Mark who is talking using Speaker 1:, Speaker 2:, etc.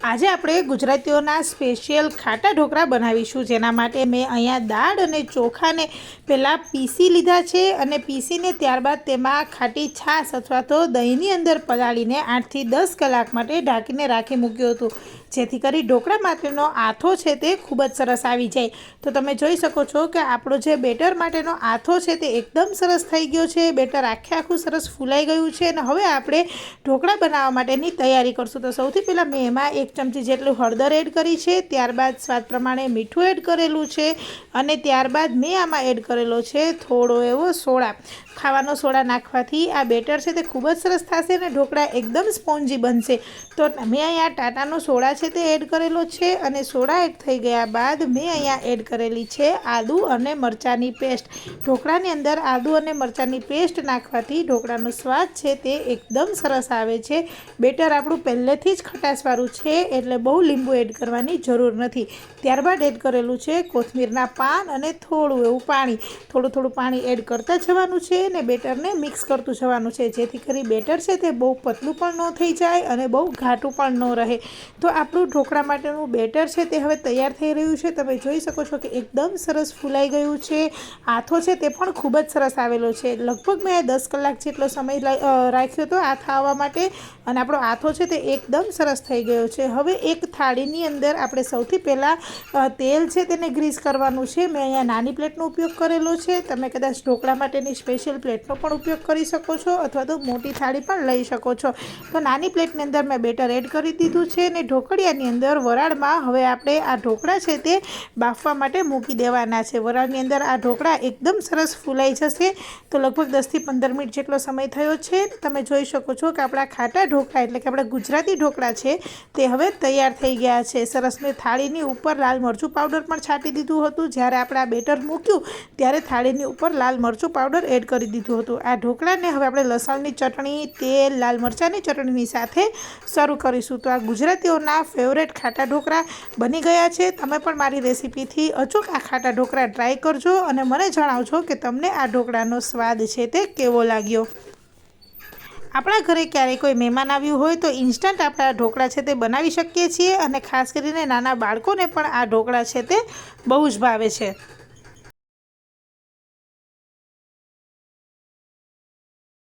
Speaker 1: આજે આપણે ગુજરાતીઓના સ્પેશિયલ ખાટા ઢોકળા બનાવીશું, જેના માટે મેં અહીંયા દાળ અને ચોખાને પહેલાં પીસી લીધા છે અને પીસીને ત્યારબાદ તેમાં ખાટી છાશ અથવા તો દહીંની અંદર પલાળીને આઠથી દસ કલાક માટે ઢાંકીને રાખી મૂક્યું હતું. જેથી કરી ઢોકળા માટેનો આથો છે તે ખૂબ જ સરસ આવી જાય. તો તમે જોઈ શકો છો કે આપણો જે બેટર માટેનો આથો છે તે એકદમ સરસ થઈ ગયો છે, બેટર આખે આખું સરસ ફૂલાઈ ગયું છે અને હવે આપણે ઢોકળા બનાવવા માટેની તૈયારી કરશું. તો સૌથી પહેલાં મેં એમાં એક ચમચી જેટલું હળદર એડ કરી છે, ત્યારબાદ સ્વાદ પ્રમાણે મીઠું એડ કરેલું છે અને ત્યારબાદ મેં આમાં એડ કરેલો છે થોડો એવો સોડા. ખાવાનો સોડા નાખવાથી આ બેટર છે તે ખૂબ જ સરસ થશે અને ઢોકળા એકદમ સ્પોન્જી બનશે. તો મેં અહીંયા ટાટાનો સોડા છે તે એડ કરેલો છે અને સોડા એડ થઈ ગયા બાદ મેં અહીંયા એડ કરેલી છે આદુ અને મરચાંની પેસ્ટ. ઢોકળાની અંદર આદુ અને મરચાંની પેસ્ટ નાખવાથી ઢોકળાનો સ્વાદ છે તે એકદમ સરસ આવે છે. બેટર આપણું પહેલેથી જ ખટાશવાળું છે એટલે બહુ લીંબુ એડ કરવાની જરૂર નથી. ત્યારબાદ એડ કરેલું છે કોથમીરના પાન અને થોડું એવું પાણી. થોડું થોડું પાણી એડ કરતા જવાનું છે અને બેટરને મિક્સ કરતું જવાનું છે. જેથી કરી બેટર છે તે બહુ પતલું પણ ન થઈ જાય અને બહુ ઘાટું પણ ન રહે. તો આપણું ઢોકળા માટેનું બેટર છે તે હવે તૈયાર થઈ રહ્યું છે. તમે જોઈ શકો છો કે એકદમ સરસ ફૂલાઈ ગયું છે. આથો છે તે પણ ખૂબ જ સરસ આવેલો છે. લગભગ મેં દસ કલાક જેટલો સમય રાખ્યો હતો આથા આવવા માટે. અને આપણો આથો છે તે એકદમ સરસ થઈ ગયો છે. હવે એક થાળીની અંદર આપણે સૌથી પહેલાં તેલ છે તેને ગ્રીસ કરવાનું છે. મેં અહીંયા નાની પ્લેટનો ઉપયોગ કરેલો છે. તમે કદાચ ઢોકળા માટેની સ્પેશિયલ પ્લેટનો પણ ઉપયોગ કરી શકો છો અથવા તો મોટી થાળી પણ લઈ શકો છો. તો નાની પ્લેટની અંદર મેં બેટર એડ કરી દીધું છે અને ઢોકળિયાની અંદર વરાળમાં હવે આપણે આ ઢોકળા છે તે બાફવા માટે મૂકી દેવાના છે. વરાળની અંદર આ ઢોકળા એકદમ સરસ ફૂલાઈ જશે. તો લગભગ દસથી પંદર મિનિટ જેટલો સમય થયો છે. તમે જોઈ શકો છો કે આપણા ખાટા ઢોકળા એટલે કે આપણા ગુજરાતી ઢોકળા છે તે હવે તૈયાર થઈ ગયા છે. સરસ મેં થાળીની ઉપર લાલ મરચું પાવડર પણ છાંટી દીધું હતું. જ્યારે આપણે આ બેટર મૂક્યું, ત્યારે થાળીની ઉપર લાલ મરચું પાવડર એડ કરી દીધું હતું. આ ઢોકળાને હવે આપણે લસણની ચટણી, તેલ, લાલ મરચાંની ચટણીની સાથે શરૂ કરીશું. તો આ ગુજરાતીઓના ફેવરેટ ખાટા ઢોકળા બની ગયા છે. તમે પણ મારી રેસીપીથી અચૂક આ ખાટા ઢોકળા ટ્રાય કરજો અને મને જણાવજો કે તમને આ ઢોકળાનો સ્વાદ છે તે કેવો લાગ્યો? આપણા ઘરે ક્યારેય કોઈ મહેમાન આવ્યું હોય તો ઇન્સ્ટન્ટ આપણા ઢોકળા છે તે બનાવી શકીએ છીએ અને ખાસ કરીને નાના બાળકોને પણ આ ઢોકળા છે તે બહુ જ ભાવે છે.